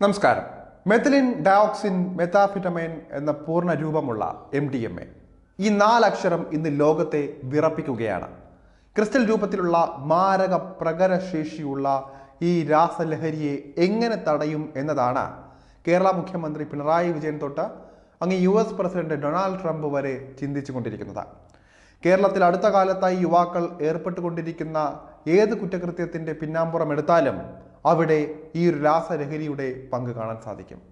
നമസ്കാരം. Methylene dioxin methamphetamine എന്ന പൂർണ രൂപമുള്ള എം ഡി എം എ ഈ നാലക്ഷരം ഇന്ന് ലോകത്തെ വിറപ്പിക്കുകയാണ്. ക്രിസ്റ്റൽ രൂപത്തിലുള്ള മാരക പ്രകരശേഷിയുള്ള ഈ രാസലഹരിയെ എങ്ങനെ തടയും എന്നതാണ് കേരള മുഖ്യമന്ത്രി പിണറായി വിജയൻ തൊട്ട് അങ്ങ് U S president Donald Trump വരെ ചിന്തിച്ചു കൊണ്ടിരിക്കുന്നത് കേരളത്തിൽ അടുത്ത കാലത്തായി യുവാക്കൾ ഏർപ്പെട്ടുകൊണ്ടിരിക്കുന്ന ഏത് കുറ്റകൃത്യത്തിന്റെ പിന്നാമ്പുറം എടുത്താലും അവിടെ ഈ ഒരു രാസലഹരിയുടെ പങ്ക് കാണാൻ സാധിക്കും.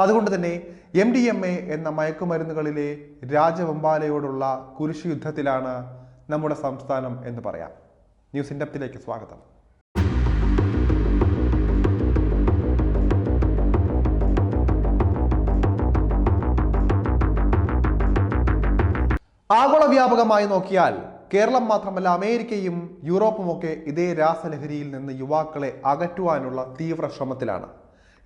അതുകൊണ്ട് തന്നെ എം ഡി എം എ എന്ന മയക്കുമരുന്നുകളിലെ രാജവെമ്പാലയോടുള്ള കുരിശു യുദ്ധത്തിലാണ് നമ്മുടെ സംസ്ഥാനം എന്ന് പറയാം. ന്യൂസ് ഇൻഡപ്തിലേക്ക് സ്വാഗതം. ആഗോള വ്യാപകമായി നോക്കിയാൽ കേരളം മാത്രമല്ല അമേരിക്കയും യൂറോപ്പും ഒക്കെ ഇതേ രാസലഹരിയിൽ നിന്ന് യുവാക്കളെ അകറ്റുവാനുള്ള തീവ്ര ശ്രമത്തിലാണ്.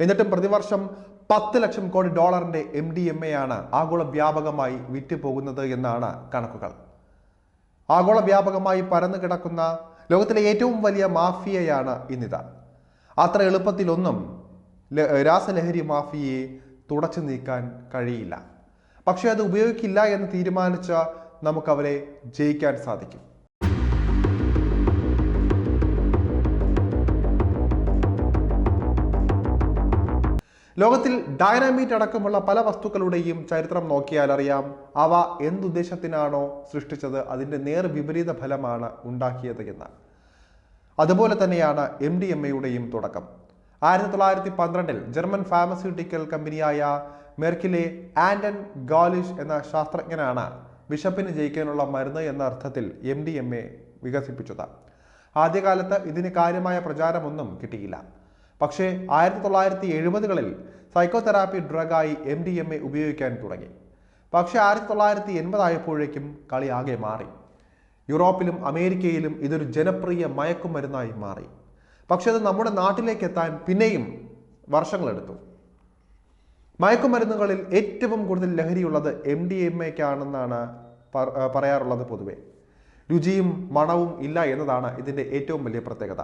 എന്നിട്ടും പ്രതിവർഷം പത്ത് ലക്ഷം കോടി ഡോളറിന്റെ എം ഡി എം എ ആണ് ആഗോള വ്യാപകമായി വിറ്റുപോകുന്നത് എന്നാണ് കണക്കുകൾ. ആഗോള വ്യാപകമായി പരന്നു കിടക്കുന്ന ലോകത്തിലെ ഏറ്റവും വലിയ മാഫിയയാണ് ഇന്നിത്. അത്ര എളുപ്പത്തിലൊന്നും രാസലഹരി മാഫിയയെ തുടച്ചു നീക്കാൻ കഴിയില്ല. പക്ഷേ അത് ഉപയോഗിക്കില്ല എന്ന് തീരുമാനിച്ച നമുക്കവരെ ജയിക്കാൻ സാധിക്കും. ലോകത്തിൽ ഡൈനാമൈറ്റ് അടക്കമുള്ള പല വസ്തുക്കളുടെയും ചരിത്രം നോക്കിയാൽ അറിയാം. അവ എന്തുദ്ദേശത്തിനാണോ സൃഷ്ടിച്ചത് അതിന്റെ നേർ വിപരീത ഫലമാണ് ഉണ്ടാക്കിയത് എന്ന്. അതുപോലെ തന്നെയാണ് എം ഡി എം എയുടെയും തുടക്കം. ആയിരത്തി തൊള്ളായിരത്തി പന്ത്രണ്ടിൽ ജർമ്മൻ ഫാർമസ്യൂട്ടിക്കൽ കമ്പനിയായ മെർക്കിലെ ആൻഡൻ ഗാലിഷ് എന്ന ശാസ്ത്രജ്ഞനാണ് വിശപ്പിന് ജയിക്കാനുള്ള മരുന്ന് എന്ന അർത്ഥത്തിൽ എം ഡി എം എ വികസിപ്പിച്ചത്. ആദ്യകാലത്ത് ഇതിന് കാര്യമായ പ്രചാരമൊന്നും കിട്ടിയില്ല. പക്ഷേ ആയിരത്തി തൊള്ളായിരത്തി എഴുപതുകളിൽ സൈക്കോതെറാപ്പി ഡ്രഗായി എം ഡി എം എ ഉപയോഗിക്കാൻ തുടങ്ങി. പക്ഷേ ആയിരത്തി തൊള്ളായിരത്തി എൺപതായപ്പോഴേക്കും കളി ആകെ മാറി. യൂറോപ്പിലും അമേരിക്കയിലും ഇതൊരു ജനപ്രിയ മയക്കുമരുന്നായി മാറി. പക്ഷേ അത് നമ്മുടെ നാട്ടിലേക്ക് എത്താൻ പിന്നെയും വർഷങ്ങളെടുത്തു. മയക്കുമരുന്നുകളിൽ ഏറ്റവും കൂടുതൽ ലഹരിയുള്ളത് എം ഡി എം എക്കാണെന്നാണ് പറയാറുള്ളത് പൊതുവെ. രുചിയും മണവും ഇല്ല എന്നതാണ് ഇതിന്റെ ഏറ്റവും വലിയ പ്രത്യേകത.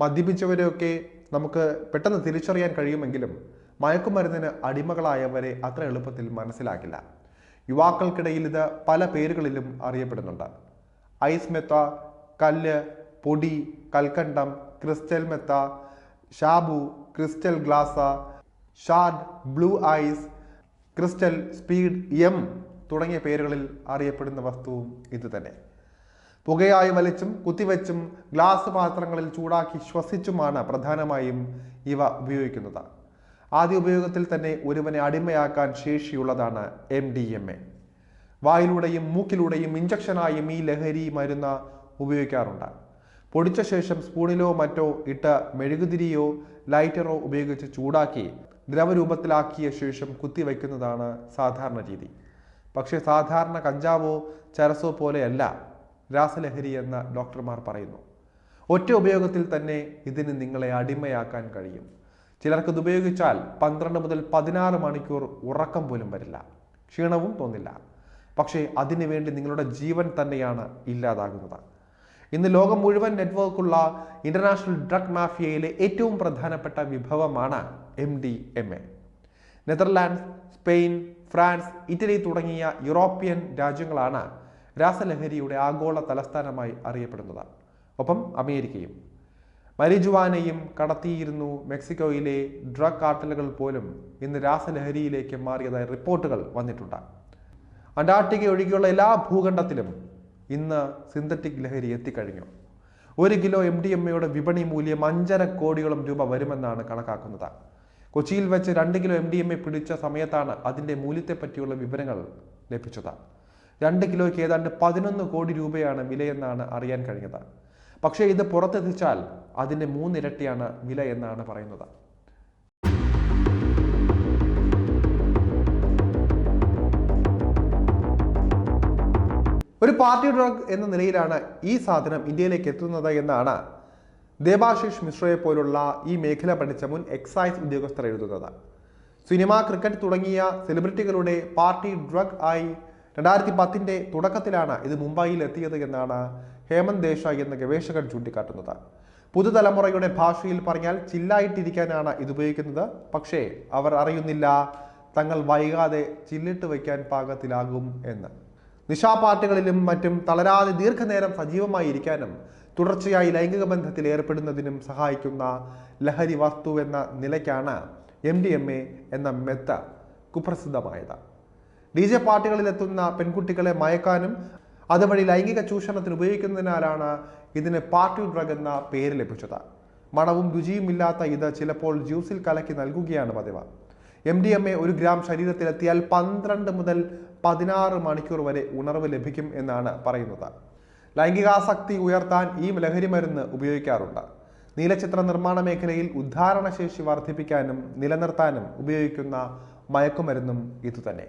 മദ്യപിച്ചവരെയൊക്കെ നമുക്ക് പെട്ടെന്ന് തിരിച്ചറിയാൻ കഴിയുമെങ്കിലും മയക്കുമരുന്നിന് അടിമകളായവരെ അത്ര എളുപ്പത്തിൽ മനസ്സിലാക്കില്ല. യുവാക്കൾക്കിടയിൽ ഇത് പല പേരുകളിലും അറിയപ്പെടുന്നുണ്ട്. ഐസ് മെത്ത കല്ല് പൊടി കൽക്കണ്ടം crystal meth Shabu crystal glass shard blue ice crystal speed M തുടങ്ങിയ പേരുകളിൽ അറിയപ്പെടുന്ന വസ്തുവും ഇത് തന്നെ പുകയായി വലിച്ചും കുത്തിവെച്ചും ഗ്ലാസ് പാത്രങ്ങളിൽ ചൂടാക്കി ശ്വസിച്ചുമാണ് പ്രധാനമായും ഇവ ഉപയോഗിക്കുന്നത്. ആദ്യ ഉപയോഗത്തിൽ തന്നെ ഒരുവനെ അടിമയാക്കാൻ ശേഷിയുള്ളതാണ് എം ഡി എം എ വായിലൂടെയും മൂക്കിലൂടെയും ഇഞ്ചക്ഷനായും ഈ ലഹരി മരുന്ന് ഉപയോഗിക്കാറുണ്ട്. പൊടിച്ച ശേഷം സ്പൂണിലോ മറ്റോ ഇട്ട് മെഴുകുതിരിയോ ലൈറ്ററോ ഉപയോഗിച്ച് ചൂടാക്കി ദ്രവരൂപത്തിലാക്കിയ ശേഷം കുത്തിവെക്കുന്നതാണ് സാധാരണ രീതി. പക്ഷേ സാധാരണ കഞ്ചാവോ ചരസോ പോലെയല്ല രാസലഹരി എന്ന് ഡോക്ടർമാർ പറയുന്നു. ഒറ്റ ഉപയോഗത്തിൽ തന്നെ ഇതിന് നിങ്ങളെ അടിമയാക്കാൻ കഴിയും. ചിലർക്ക് ഇത് ഉപയോഗിച്ചാൽ പന്ത്രണ്ട് മുതൽ പതിനാറ് മണിക്കൂർ ഉറക്കം പോലും വരില്ല. ക്ഷീണവും തോന്നില്ല. പക്ഷേ അതിനുവേണ്ടി നിങ്ങളുടെ ജീവൻ തന്നെയാണ് ഇല്ലാതാകുന്നത്. ഇന്ന് ലോകം മുഴുവൻ നെറ്റ്വർക്കുള്ള ഇന്റർനാഷണൽ ഡ്രഗ് മാഫിയയിലെ ഏറ്റവും പ്രധാനപ്പെട്ട വിഭവമാണ് M D M A Netherlands Spain France Italy തുടങ്ങിയ യൂറോപ്യൻ രാജ്യങ്ങളാണ് രാസലഹരിയുടെ ആഗോള തലസ്ഥാനമായി അറിയപ്പെടുന്നത്. ഒപ്പം അമേരിക്കയും. മരിജുവാനയും കടത്തിയിരുന്നു മെക്സിക്കോയിലെ ഡ്രഗ് കാർട്ടലുകൾ പോലും. ഇന്ന് രാസലഹരിയിലേക്ക് മാറിയതായി റിപ്പോർട്ടുകൾ വന്നിട്ടുണ്ട്. അന്റാർട്ടിക്ക ഒഴികെയുള്ള എല്ലാ ഭൂഖണ്ഡത്തിലും ഇന്ന് സിന്തറ്റിക് ലഹരി എത്തിക്കഴിഞ്ഞു. ഒരു കിലോ എം ഡി എം എയുടെ വിപണി മൂല്യം അഞ്ചര കോടിയോളം രൂപ വരുമെന്നാണ് കണക്കാക്കുന്നത്. കൊച്ചിയിൽ വെച്ച് രണ്ട് kilo M D M A പിടിച്ച സമയത്താണ് അതിന്റെ മൂല്യത്തെപ്പറ്റിയുള്ള വിവരങ്ങൾ ലഭിച്ചത്. രണ്ട് കിലോയ്ക്ക് ഏതാണ്ട് പതിനൊന്ന് കോടി രൂപയാണ് വിലയെന്നാണ് അറിയാൻ കഴിഞ്ഞത്. പക്ഷേ ഇത് പുറത്തെത്തിച്ചാൽ അതിന്റെ മൂന്നിരട്ടിയാണ് വില എന്നാണ് പറയുന്നത്. ഒരു പാർട്ടി ഡ്രഗ് എന്ന നിലയിലാണ് ഈ സാധനം ഇന്ത്യയിലേക്ക് എത്തുന്നത് എന്നാണ് ദേബാശിഷ് മിശ്രയെ പോലുള്ള ഈ മേഖല പഠിച്ച മുൻ എക്സൈസ് ഉദ്യോഗസ്ഥർ എഴുതുന്നത്. സിനിമ ക്രിക്കറ്റ് തുടങ്ങിയ സെലിബ്രിറ്റികളുടെ പാർട്ടി ഡ്രഗ് ആയി രണ്ടായിരത്തി പത്തിന്റെ തുടക്കത്തിലാണ് ഇത് മുംബൈയിൽ എത്തിയത് എന്നാണ് ഹേമന്ത് ദേശായി എന്ന ഗവേഷകൻ ചൂണ്ടിക്കാട്ടുന്നത്. പുതുതലമുറയുടെ ഭാഷയിൽ പറഞ്ഞാൽ ചില്ലായിട്ടിരിക്കാനാണ് ഇത് ഉപയോഗിക്കുന്നത്. പക്ഷേ അവർ അറിയുന്നില്ല തങ്ങൾ വൈകാതെ ചില്ലിട്ട് വയ്ക്കാൻ പാകത്തിലാകും എന്ന്. നിശാപാർട്ടികളിലും മറ്റും തളരാതെ ദീർഘനേരം സജീവമായി ഇരിക്കാനും തുടർച്ചയായി ലൈംഗിക ബന്ധത്തിൽ ഏർപ്പെടുന്നതിനും സഹായിക്കുന്ന ലഹരി വസ്തു എന്ന നിലയ്ക്കാണ് എം ഡി എം എ എന്ന മെത്ത കുപ്രസിദ്ധമായത്. ഡി ജെ പാർട്ടികളിലെത്തുന്ന പെൺകുട്ടികളെ മയക്കാനും അതുവഴി ലൈംഗിക ചൂഷണത്തിന് ഉപയോഗിക്കുന്നതിനാലാണ് ഇതിന് പാർട്ടി ഡ്രഗ് എന്ന പേര് ലഭിച്ചത്. മണവും രുചിയും ഇല്ലാത്ത ഇത് ചിലപ്പോൾ ജ്യൂസിൽ കലക്കി നൽകുകയാണ് പതിവ്. എം ഡി എം എ ഒരു ഗ്രാം ശരീരത്തിലെത്തിയാൽ പന്ത്രണ്ട് മുതൽ പതിനാറ് മണിക്കൂർ വരെ ഉണർവ് ലഭിക്കും എന്നാണ് പറയുന്നത്. ലൈംഗികാസക്തി ഉയർത്താൻ ഈ ലഹരി മരുന്ന് ഉപയോഗിക്കാറുണ്ട്. നീലചിത്ര നിർമ്മാണ മേഖലയിൽ ഉദ്ധാരണശേഷി വർദ്ധിപ്പിക്കാനും നിലനിർത്താനും ഉപയോഗിക്കുന്ന മയക്കുമരുന്നും ഇതുതന്നെ.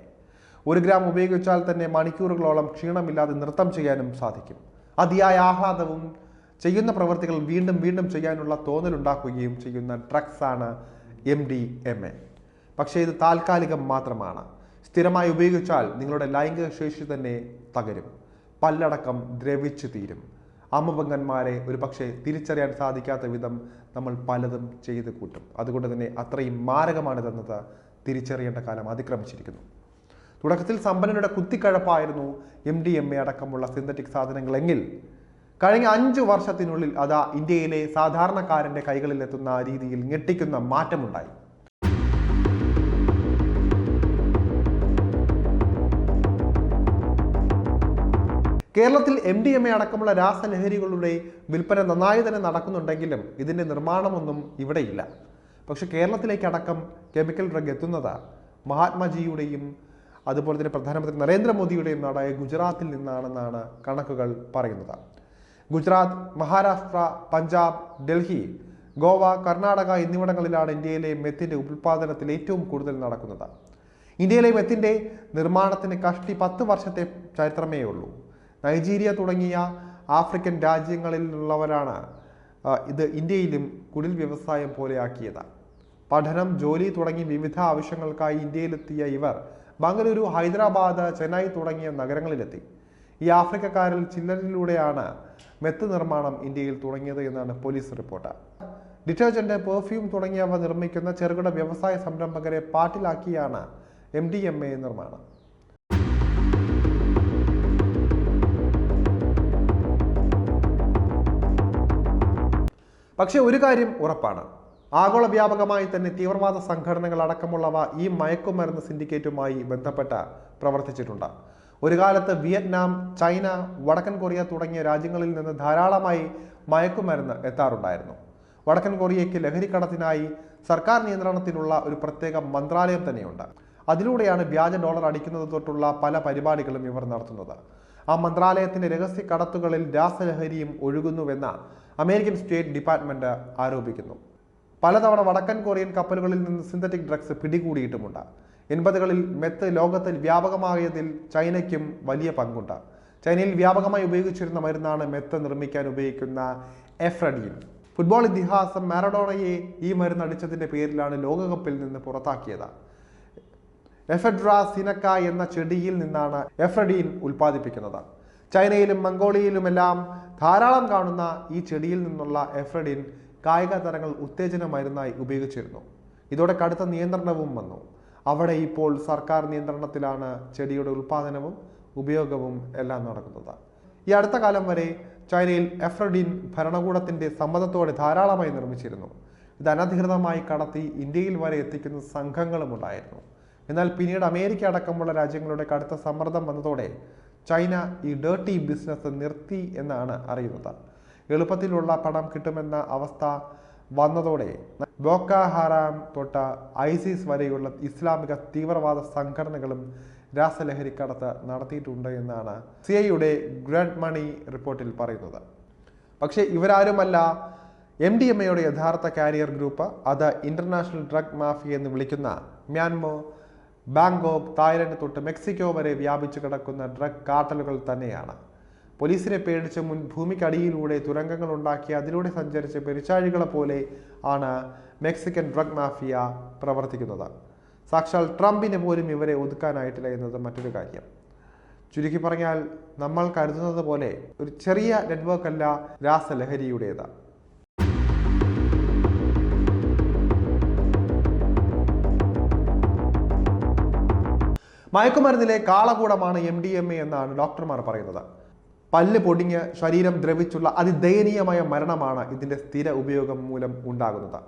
ഒരു ഗ്രാം ഉപയോഗിച്ചാൽ തന്നെ മണിക്കൂറുകളോളം ക്ഷീണമില്ലാതെ നൃത്തം ചെയ്യാനും സാധിക്കും. അതിയായ ആഹ്ലാദവും ചെയ്യുന്ന പ്രവൃത്തികൾ വീണ്ടും വീണ്ടും ചെയ്യാനുള്ള തോന്നലുണ്ടാക്കുകയും ചെയ്യുന്ന ഡ്രഗ്സ് ആണ് എം ഡി എം എ. പക്ഷേ ഇത് താൽക്കാലികം മാത്രമാണ്. സ്ഥിരമായി ഉപയോഗിച്ചാൽ നിങ്ങളുടെ ലൈംഗിക ശേഷി തന്നെ തകരും. പല്ലടക്കം ദ്രവിച്ചു തീരും അമ്മപങ്കന്മാരെ ഒരു പക്ഷേ തിരിച്ചറിയാൻ സാധിക്കാത്ത വിധം നമ്മൾ പലതും ചെയ്ത് കൂട്ടും. അതുകൊണ്ട് തന്നെ അത്രയും മാരകമാണിതെന്നത് തിരിച്ചറിയേണ്ട കാലം അതിക്രമിച്ചിരിക്കുന്നു. തുടക്കത്തിൽ സമ്പന്നരുടെ കുത്തിക്കഴപ്പായിരുന്നു എം ഡി എം എ അടക്കമുള്ള സിന്തറ്റിക് സാധനങ്ങളെങ്കിൽ കഴിഞ്ഞ അഞ്ചു വർഷത്തിനുള്ളിൽ അതാ ഇന്ത്യയിലെ സാധാരണക്കാരന്റെ കൈകളിലെത്തുന്ന രീതിയിൽ ഞെട്ടിക്കുന്ന മാറ്റമുണ്ടായി. കേരളത്തിൽ എം ഡി എം എ അടക്കമുള്ള രാസലഹരികളുടെ വിൽപ്പന നന്നായി തന്നെ നടക്കുന്നുണ്ടെങ്കിലും ഇതിന്റെ നിർമ്മാണമൊന്നും ഇവിടെയില്ല. പക്ഷെ കേരളത്തിലേക്ക് അടക്കം കെമിക്കൽ ഡ്രഗ് എത്തുന്നത് മഹാത്മാജിയുടെയും അതുപോലെ തന്നെ പ്രധാനമന്ത്രി നരേന്ദ്രമോദിയുടെയും നാടായ ഗുജറാത്തിൽ നിന്നാണെന്നാണ് കണക്കുകൾ പറയുന്നത്. ഗുജറാത്ത് മഹാരാഷ്ട്ര പഞ്ചാബ് ഡൽഹി ഗോവ കർണാടക എന്നിവിടങ്ങളിലാണ് ഇന്ത്യയിലെ മെത്തിന്റെ ഉൽപ്പാദനത്തിൽ ഏറ്റവും കൂടുതൽ നടക്കുന്നത്. ഇന്ത്യയിലെ മെത്തിന്റെ നിർമ്മാണത്തിന് കഷ്ടി പത്ത് വർഷത്തെ ചരിത്രമേ ഉള്ളൂ നൈജീരിയ തുടങ്ങിയ ആഫ്രിക്കൻ രാജ്യങ്ങളിലുള്ളവരാണ് ഇത് ഇന്ത്യയിലും കുടിൽ വ്യവസായം പോലെയാക്കിയത്. പഠനം ജോലി തുടങ്ങി വിവിധ ആവശ്യങ്ങൾക്കായി ഇന്ത്യയിലെത്തിയ ഇവർ ബംഗളൂരു ഹൈദരാബാദ് ചെന്നൈ തുടങ്ങിയ നഗരങ്ങളിലെത്തി. ഈ ആഫ്രിക്കക്കാരിൽ ചില്ലറിലൂടെയാണ് മെത്ത് നിർമ്മാണം ഇന്ത്യയിൽ തുടങ്ങിയത് എന്നാണ് പോലീസ് റിപ്പോർട്ട്. ഡിറ്റർജന്റ് പെർഫ്യൂം തുടങ്ങിയവ നിർമ്മിക്കുന്ന ചെറുകിട വ്യവസായ സംരംഭകരെ പാട്ടിലാക്കിയാണ് എം ഡി എം എ നിർമ്മാണം. പക്ഷേ ഒരു കാര്യം ഉറപ്പാണ്. ആഗോള വ്യാപകമായി തന്നെ തീവ്രവാദ സംഘടനകൾ അടക്കമുള്ളവ ഈ മയക്കുമരുന്ന് സിൻഡിക്കേറ്റുമായി ബന്ധപ്പെട്ട് പ്രവർത്തിച്ചിട്ടുണ്ട്. ഒരു കാലത്ത് വിയറ്റ്നാം ചൈന വടക്കൻ കൊറിയ തുടങ്ങിയ രാജ്യങ്ങളിൽ നിന്ന് ധാരാളമായി മയക്കുമരുന്ന് എത്താറുണ്ടായിരുന്നു. വടക്കൻ കൊറിയയ്ക്ക് ലഹരിക്കടത്തിനായി സർക്കാർ നിയന്ത്രണത്തിലുള്ള ഒരു പ്രത്യേക മന്ത്രാലയം തന്നെയുണ്ട്. അതിലൂടെയാണ് വ്യാജ ഡോളർ അടിക്കുന്നത് തൊട്ടുള്ള പല പരിപാടികളും ഇവർ നടത്തുന്നത്. ആ മന്ത്രാലയത്തിന്റെ രഹസ്യ കടത്തുകളിൽ രാസലഹരിയും ഒഴുകുന്നുവെന്ന് അമേരിക്കൻ സ്റ്റേറ്റ് ഡിപ്പാർട്ട്മെന്റ് ആരോപിക്കുന്നു. പലതവണ വടക്കൻ കൊറിയൻ കപ്പലുകളിൽ നിന്ന് സിന്തറ്റിക് ഡ്രഗ്സ് പിടികൂടിയിട്ടുമുണ്ട്. എൺപതുകളിൽ മെത്ത് ലോകത്തിൽ വ്യാപകമായതിൽ ചൈനയ്ക്കും വലിയ പങ്കുണ്ട്. ചൈനയിൽ വ്യാപകമായി ഉപയോഗിച്ചിരുന്ന മരുന്നാണ് മെത്ത് നിർമ്മിക്കാൻ ഉപയോഗിക്കുന്ന എഫ്രഡിൻ. ഫുട്ബോൾ ഇതിഹാസം മാരഡോണയെ ഈ മരുന്ന് അടിച്ചതിന്റെ പേരിലാണ് ലോകകപ്പിൽ നിന്ന് പുറത്താക്കിയത്. എഫെഡ്ര സിനക്ക എന്ന ചെടിയിൽ നിന്നാണ് എഫ്രഡീൻ ഉൽപ്പാദിപ്പിക്കുന്നത്. ചൈനയിലും മംഗോളിയയിലുമെല്ലാം ധാരാളം കാണുന്ന ഈ ചെടിയിൽ നിന്നുള്ള എഫ്രഡിൻ കായിക തരങ്ങൾ ഉത്തേജന മരുന്നായി ഉപയോഗിച്ചിരുന്നു. ഇതോടെ കടുത്ത നിയന്ത്രണവും വന്നു. അവിടെ ഇപ്പോൾ സർക്കാർ നിയന്ത്രണത്തിലാണ് ചെടിയുടെ ഉൽപ്പാദനവും ഉപയോഗവും എല്ലാം നടക്കുന്നത്. ഈ അടുത്ത കാലം വരെ ചൈനയിൽ എഫ്രഡിൻ ഭരണകൂടത്തിന്റെ സമ്മതത്തോടെ ധാരാളമായി നിർമ്മിച്ചിരുന്നു. ഇത് അനധികൃതമായി കടത്തി ഇന്ത്യയിൽ വരെ എത്തിക്കുന്ന സംഘങ്ങളും ഉണ്ടായിരുന്നു. എന്നാൽ പിന്നീട് അമേരിക്ക അടക്കമുള്ള രാജ്യങ്ങളുടെ കടുത്ത സമ്മർദ്ദം വന്നതോടെ ചൈന ഈ ഡേർട്ടി ബിസിനസ് നിർത്തി എന്നാണ് അറിയുന്നത്. എളുപ്പത്തിലുള്ള പണം കിട്ടുമെന്ന അവസ്ഥ വന്നതോടെ ബോക്ക ഹറാം തൊട്ട് ഐസിസ് വരെയുള്ള ഇസ്ലാമിക തീവ്രവാദ സംഘടനകളും രാസലഹരിക്കടത്ത് നടത്തിയിട്ടുണ്ട് എന്നാണ് സി ഐയുടെ ഗ്രഡ് മണി റിപ്പോർട്ടിൽ പറയുന്നത്. പക്ഷേ ഇവരാരുമല്ല എം ഡി എം എയുടെ യഥാർത്ഥ കാരിയർ ഗ്രൂപ്പ് അത് ഇന്റർനാഷണൽ ഡ്രഗ് മാഫിയ എന്ന് വിളിക്കുന്ന മ്യാൻമോ ബാങ്കോക്ക് തായ്ലൻഡ് തൊട്ട് മെക്സിക്കോ വരെ വ്യാപിച്ചു കിടക്കുന്ന ഡ്രഗ് കാർട്ടലുകൾ തന്നെയാണ്. പോലീസിനെ പേടിച്ച് മുൻ ഭൂമിക്കടിയിലൂടെ തുരങ്കങ്ങൾ ഉണ്ടാക്കി അതിലൂടെ സഞ്ചരിച്ച പെരിച്ചാഴികളെ പോലെ ആണ് മെക്സിക്കൻ ഡ്രഗ് മാഫിയ പ്രവർത്തിക്കുന്നത്. സാക്ഷാൽ ട്രംപിന് പോലും ഇവരെ ഒതുക്കാനായിട്ടില്ല എന്നത് മറ്റൊരു കാര്യം. ചുരുക്കി പറഞ്ഞാൽ നമ്മൾ കരുതുന്നത് പോലെ ഒരു ചെറിയ നെറ്റ്വർക്കല്ല രാസലഹരിയുടേത്. മയക്കുമരുന്നിലെ കാളകൂടമാണ് എം ഡി എം എ എന്നാണ് ഡോക്ടർമാർ പറയുന്നത്. പല്ല് പൊടിഞ്ഞ് ശരീരം ദ്രവിച്ചുള്ള അതിദയനീയമായ മരണമാണ് ഇതിന്റെ സ്ഥിര ഉപയോഗം മൂലം ഉണ്ടാകുന്നത്.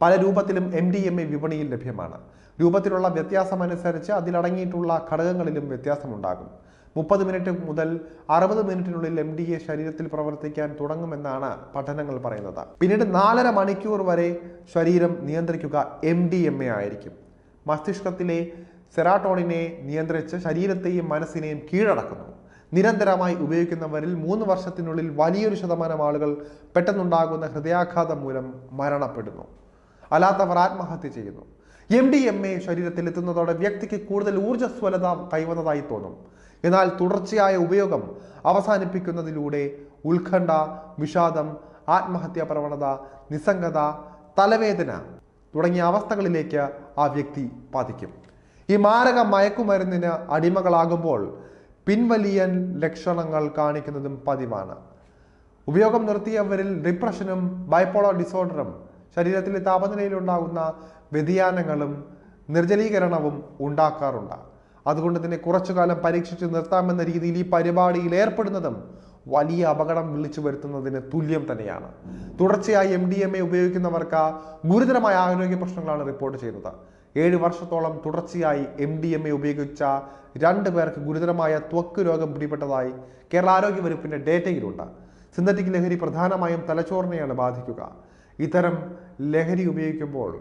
പല രൂപത്തിലും എം ഡി എം എ വിപണിയിൽ ലഭ്യമാണ്. രൂപത്തിലുള്ള വ്യത്യാസമനുസരിച്ച് അതിലടങ്ങിയിട്ടുള്ള ഘടകങ്ങളിലും വ്യത്യാസമുണ്ടാകും. മുപ്പത് മിനിറ്റ് മുതൽ അറുപത് മിനിറ്റിനുള്ളിൽ എം ഡി എ ശരീരത്തിൽ പ്രവർത്തിക്കാൻ തുടങ്ങുമെന്നാണ് പഠനങ്ങൾ പറയുന്നത്. പിന്നീട് നാലര മണിക്കൂർ വരെ ശരീരം നിയന്ത്രിക്കുക എം ഡി എം എ ആയിരിക്കും. മസ്തിഷ്കത്തിലെ സെറാട്ടോണിനെ നിയന്ത്രിച്ച് ശരീരത്തെയും മനസ്സിനെയും കീഴടക്കുന്നു. നിരന്തരമായി ഉപയോഗിക്കുന്നവരിൽ മൂന്ന് വർഷത്തിനുള്ളിൽ വലിയൊരു ശതമാനം ആളുകൾ പെട്ടെന്നുണ്ടാകുന്ന ഹൃദയാഘാതം മൂലം മരണപ്പെടുന്നു. അല്ലാത്തവർ ആത്മഹത്യ ചെയ്യുന്നു. എം ഡി എം എ ശരീരത്തിൽ എത്തുന്നതോടെ വ്യക്തിക്ക് കൂടുതൽ ഊർജസ്വലത കൈവന്നതായി തോന്നും. എന്നാൽ തുടർച്ചയായ ഉപയോഗം അവസാനിപ്പിക്കുന്നതിലൂടെ ഉത്കണ്ഠ വിഷാദം ആത്മഹത്യാ പ്രവണത നിസ്സംഗത തലവേദന തുടങ്ങിയ അവസ്ഥകളിലേക്ക് ആ വ്യക്തി പതിക്കും ഈ മാരക മയക്കുമരുന്നിന് അടിമകളാകുമ്പോൾ പിൻവലിയൻ ലക്ഷണങ്ങൾ കാണിക്കുന്നതും പതിവാണ്. ഉപയോഗം നിർത്തിയവരിൽ ഡിപ്രഷനും ബൈപ്പോളർ ഡിസോർഡറും ശരീരത്തിലെ താപനിലയിലുണ്ടാകുന്ന വ്യതിയാനങ്ങളും നിർജലീകരണവും ഉണ്ടാക്കാറുണ്ട്. അതുകൊണ്ട് തന്നെ കുറച്ചു കാലം പരീക്ഷിച്ച് നിർത്താമെന്ന രീതിയിൽ ഈ പരിപാടിയിൽ ഏർപ്പെടുന്നതും വലിയ അപകടം വിളിച്ചു വരുത്തുന്നതിന് തുല്യം തന്നെയാണ്. തുടർച്ചയായി എം ഡി എം എ ഉപയോഗിക്കുന്നവർക്ക് ഗുരുതരമായ ആരോഗ്യ പ്രശ്നങ്ങളാണ് റിപ്പോർട്ട് ചെയ്യുന്നത്. ഏഴ് വർഷത്തോളം തുടർച്ചയായി എം ഡി എം എ ഉപയോഗിച്ച രണ്ട് പേർക്ക് ഗുരുതരമായ ത്വക്ക് രോഗം പിടിപെട്ടതായി കേരള ആരോഗ്യ വകുപ്പിന്റെ ഡേറ്റയിലുണ്ട്. സിന്തറ്റിക് ലഹരി പ്രധാനമായും തലച്ചോറിനെയാണ് ബാധിക്കുക. ഇത്തരം ലഹരി ഉപയോഗിക്കുമ്പോൾ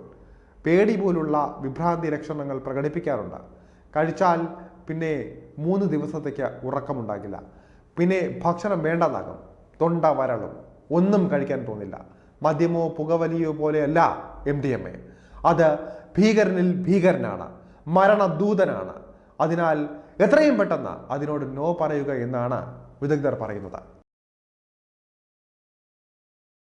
പേടി പോലുള്ള വിഭ്രാന്തി ലക്ഷണങ്ങൾ പ്രകടിപ്പിക്കാറുണ്ട്. കഴിച്ചാൽ പിന്നെ മൂന്ന് ദിവസത്തേക്ക് ഉറക്കമുണ്ടാകില്ല. പിന്നെ ഭക്ഷണം വേണ്ടതാകും. തൊണ്ട വരളും. ഒന്നും കഴിക്കാൻ തോന്നില്ല. മദ്യമോ പുകവലിയോ പോലെയല്ല എം ഡി എം എ അത് ഭീകരനിൽ ഭീകരനാണ് മരണദൂതനാണ്. അതിനാൽ എത്രയും പെട്ടെന്ന് അതിനോട് നോ പറയുക എന്നാണ് വിദഗ്ധർ പറയുന്നത്.